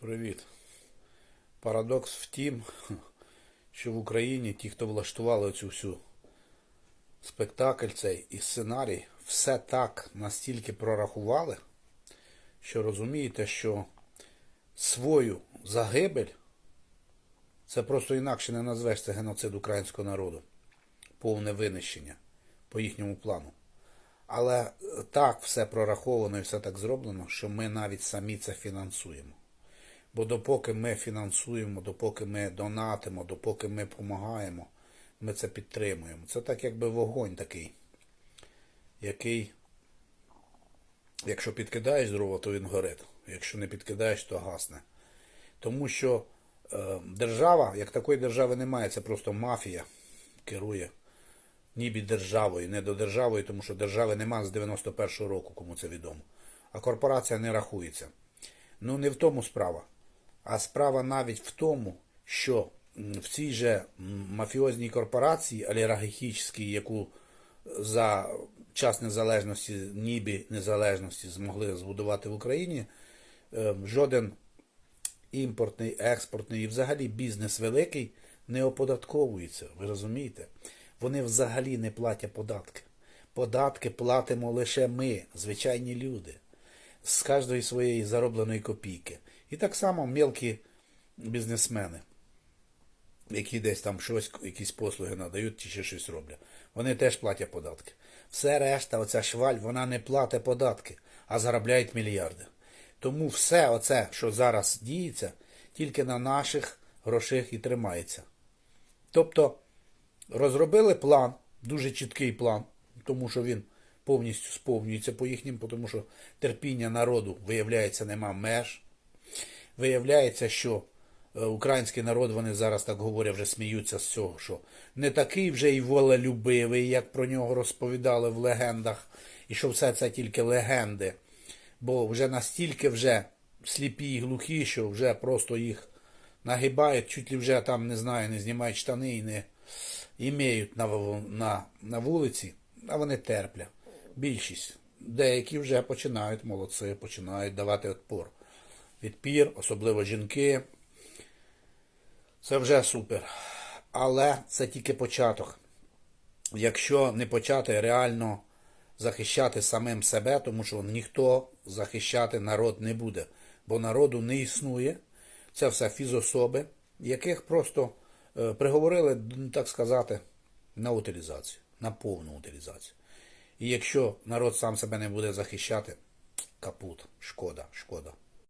Привіт. Парадокс в тім, що в Україні ті, хто влаштували цю всю спектакль цей і сценарій, все так настільки прорахували, що розумієте, що свою загибель це просто інакше не назвеш це геноцид українського народу, повне винищення по їхньому плану. Але так все прораховано і все так зроблено, що ми навіть самі це фінансуємо. Бо допоки ми фінансуємо, допоки ми донатимо, допоки ми допомагаємо, ми це підтримуємо. Це так якби вогонь такий, який, якщо підкидаєш дрова, то він горить. Якщо не підкидаєш, то гасне. Тому що е, держава, як такої держави немає, це просто мафія керує ніби державою, не до державою, тому що держави нема з 91-го року, кому це відомо. А корпорація не рахується. Ну не в тому справа. А справа навіть в тому, що в цій же мафіозній корпорації олігархічній, яку за час незалежності, ніби незалежності змогли збудувати в Україні, е, жоден імпортний, експортний і взагалі бізнес великий не оподатковується. Ви розумієте? Вони взагалі не платять податки. Податки платимо лише ми, звичайні люди, з кожної своєї заробленої копійки. І так само мелкі бізнесмени, які десь там щось, якісь послуги надають чи ще щось роблять. Вони теж платять податки. Все решта, оця шваль, вона не платить податки, а заробляють мільярди. Тому все оце, що зараз діється, тільки на наших грошах і тримається. Тобто розробили план, дуже чіткий план, тому що він повністю сповнюється по їхнім, тому що терпіння народу, виявляється, нема меж. Виявляється, що е, український народ, вони зараз так говорять, вже сміються з цього, що не такий вже й волелюбивий, як про нього розповідали в легендах, і що все це тільки легенди. Бо вже настільки вже сліпі і глухі, що вже просто їх нагибають, чуть ли вже там, не знаю, не знімають штани і не імеють на, на, на вулиці, а вони терплять. Більшість. Деякі вже починають, молодці, починають давати відпор. Відпір, особливо жінки. Це вже супер. Але це тільки початок. Якщо не почати реально захищати самим себе, тому що ніхто захищати народ не буде, бо народу не існує. Це все фізособи, яких просто е, приговорили, так сказати, на утилізацію, на повну утилізацію. І якщо народ сам себе не буде захищати, капут, шкода, шкода.